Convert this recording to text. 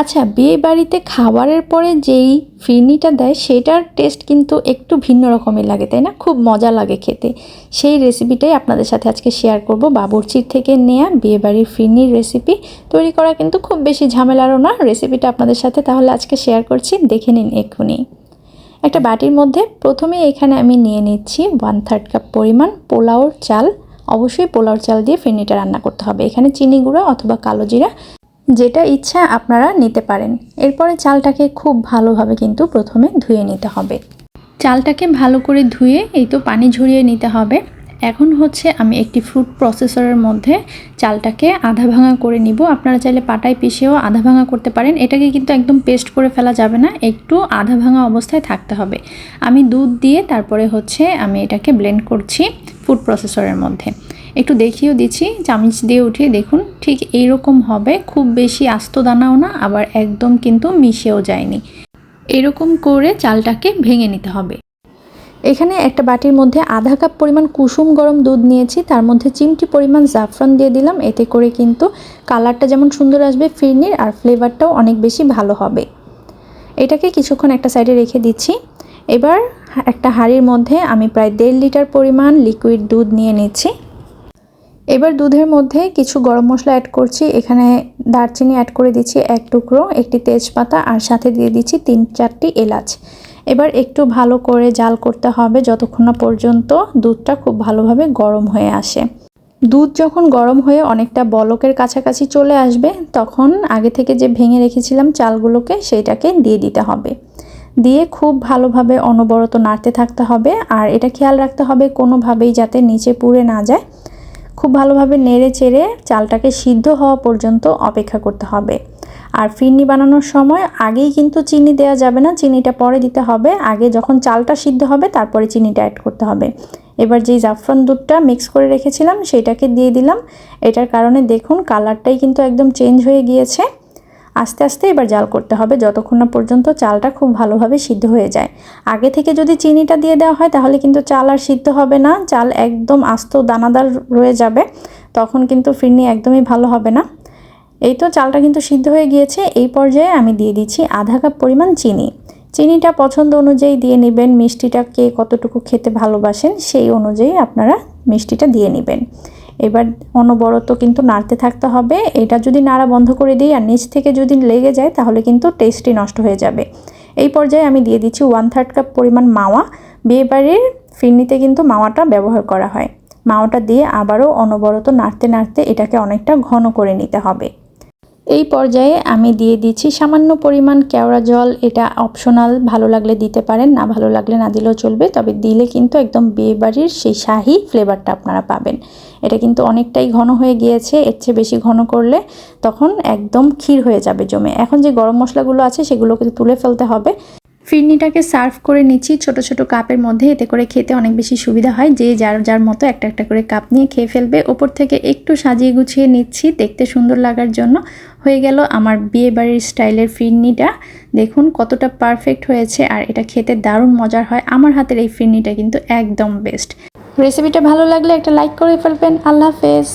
আচ্ছা বিয়ে বাড়িতে খাবারের পরে যেই ফিরনিটা দেয়, সেটার টেস্ট কিন্তু একটু ভিন্ন রকমের লাগে, তাই না? খুব মজা লাগে খেতে। সেই রেসিপিটাই আপনাদের সাথে আজকে শেয়ার করব। বাবুর্চির থেকে নেয়া বিয়ে বাড়ির ফিরনির রেসিপি তৈরি করা কিন্তু খুব বেশি ঝামেলারও না। রেসিপিটা আপনাদের সাথে তাহলে আজকে শেয়ার করছি। দেখে নিন এক্ষুনি। একটা বাটির মধ্যে প্রথমে এখানে আমি নিয়ে নিচ্ছি ওয়ান থার্ড কাপ পরিমাণ পোলাওর চাল। অবশ্যই পোলাওর চাল দিয়ে ফিরনিটা রান্না করতে হবে। এখানে চিনি গুঁড়া অথবা কালো জিরা যেটা ইচ্ছা আপনারা নিতে পারেন। এরপরে চালটাকে খুব ভালোভাবে কিন্তু প্রথমে ধুয়ে নিতে হবে। চালটাকে ভালো করে ধুয়ে এই তো পানি ঝরিয়ে নিতে হবে। এখন হচ্ছে আমি একটি ফ্রুট প্রসেসরের মধ্যে চালটাকে আধা ভাঙা করে নিব। আপনারা চাইলে পাটায় পিষেও আধা ভাঙা করতে পারেন। এটাকে কিন্তু একদম পেস্ট করে ফেলা যাবে না, একটু আধা ভাঙা অবস্থায় থাকতে হবে। আমি দুধ দিয়ে তারপরে হচ্ছে আমি এটাকে ব্লেন্ড করছি ফুড প্রসেসরের মধ্যে। একটু দেখিয়েও দিচ্ছি, চামচ দিয়ে উঠিয়ে দেখুন, ঠিক এইরকম হবে, খুব বেশি আস্ত দানাও না, আবার একদম কিন্তু মিশেও যায়নি। এরকম করে চালটাকে ভেঙে নিতে হবে। এখানে একটা বাটির মধ্যে আধা কাপ পরিমাণ কুসুম গরম দুধ নিয়েছি, তার মধ্যে চিমটি পরিমাণ জাফরান দিয়ে দিলাম, এতে করে কিন্তু কালারটা যেমন সুন্দর আসবে ফিরনির, আর ফ্লেভারটাও অনেক বেশি ভালো হবে। এটাকে কিছুক্ষণ একটা সাইডে রেখে দিচ্ছি। এবার একটা হাঁড়ির মধ্যে আমি প্রায় দেড় লিটার পরিমাণ লিকুইড দুধ নিয়ে নিচ্ছি। এবার দুধের মধ্যে কিছু গরম মশলা অ্যাড করছি। এখানে দারচিনি অ্যাড করে দিচ্ছি এক টুকরো, একটি তেজপাতা, আর সাথে দিয়ে দিচ্ছি তিন চারটি এলাচ। এবার একটু ভালো করে জাল করতে হবে যতক্ষণ না পর্যন্ত দুধটা খুব ভালোভাবে গরম হয়ে আসে। দুধ যখন গরম হয়ে অনেকটা বলকের কাছাকাছি চলে আসবে, তখন আগে থেকে যে ভেঙে রেখেছিলাম চালগুলোকে সেইটাকে দিয়ে দিতে হবে। দিয়ে খুব ভালোভাবে অনবরত নাড়তে থাকতে হবে, আর এটা খেয়াল রাখতে হবে কোনোভাবেই যাতে নিচে পুড়ে না যায়। খুব ভালোভাবে নেড়ে চেড়ে চালটাকে সিদ্ধ হওয়া পর্যন্ত অপেক্ষা করতে হবে। আর ফিরনি বানানোর সময় আগেই কিন্তু চিনি দেওয়া যাবে না, চিনিটা পরে দিতে হবে। আগে যখন চালটা সিদ্ধ হবে, তারপরে চিনিটা অ্যাড করতে হবে। এবার যেই জাফরান দুধটা মিক্স করে রেখেছিলাম সেটাকে দিয়ে দিলাম। এটার কারণে দেখুন কালারটাই কিন্তু একদম চেঞ্জ হয়ে গিয়েছে। আস্তে আস্তে এবার জাল করতে হবে যতক্ষণ না পর্যন্ত চালটা খুব ভালোভাবে সিদ্ধ হয়ে যায়। আগে থেকে যদি চিনিটা দিয়ে দেওয়া হয় তাহলে কিন্তু চাল আর সিদ্ধ হবে না, চাল একদম আস্ত দানাদার রয়ে যাবে, তখন কিন্তু ফিরনি একদমই ভালো হবে না। এই তো চালটা কিন্তু সিদ্ধ হয়ে গিয়েছে, এই পর্যায়ে আমি দিয়ে দিচ্ছি আধা কাপ পরিমাণ চিনি। চিনিটা পছন্দ অনুযায়ী দিয়ে নেবেন মিষ্টিটা কে কতটুকু খেতে ভালোবাসেন সেই অনুযায়ী আপনারা মিষ্টিটা দিয়ে নেবেন। এবার অনবরত কিন্তু নাড়তে থাকতে হবে। এটা যদি নাড়া বন্ধ করে দিই আর নিচ থেকে যদি লেগে যায় তাহলে কিন্তু টেস্টই নষ্ট হয়ে যাবে। এই পর্যায়ে আমি দিয়ে দিচ্ছি ওয়ান থার্ড কাপ পরিমাণ মাওয়া। বিয়েবাড়ির ফিরনিতে কিন্তু মাওয়াটা ব্যবহার করা হয়। মাওয়াটা দিয়ে আবারও অনবরত নাড়তে নাড়তে এটাকে অনেকটা ঘন করে নিতে হবে। এই পর্যায়ে আমি দিয়ে দিচ্ছি সামান্য পরিমাণ কেওড়া জল। এটা অপশনাল ভালো লাগলে দিতে পারেন, না ভালো লাগলে না দিলেও চলবে। তবে দিলে কিন্তু একদম বিয়েবাড়ির সেই শাহি ফ্লেভারটা আপনারা পাবেন। এটা কিন্তু অনেকটাই ঘন হয়ে গিয়েছে, এর চেয়ে বেশি ঘন করলে তখন একদম ক্ষীর হয়ে যাবে জমে। এখন যে গরম মশলাগুলো আছে সেগুলোকে তুলে ফেলতে হবে। ফিরনিটাকে সার্ভ করে নিচ্ছি ছোট ছোট কাপের মধ্যে, এতে করে খেতে অনেক বেশি সুবিধা হয়। যে যার যার মতো একটা একটা করে কাপ নিয়ে খেয়ে ফেলবে। ওপর থেকে একটু সাজিয়ে গুছিয়ে নিচ্ছি, দেখতে সুন্দর লাগার জন্য। হয়ে গেল আমার বিয়ে বাড়ির স্টাইলের ফিরনিটা। দেখুন কতটা পারফেক্ট হয়েছে আর এটা খেতে দারুণ মজার হয়। আমার হাতের এই ফিরনিটা কিন্তু একদম বেস্ট রেসিপিটা ভালো লাগলে একটা লাইক করে ফেলবেন। আল্লাহ হাফেজ।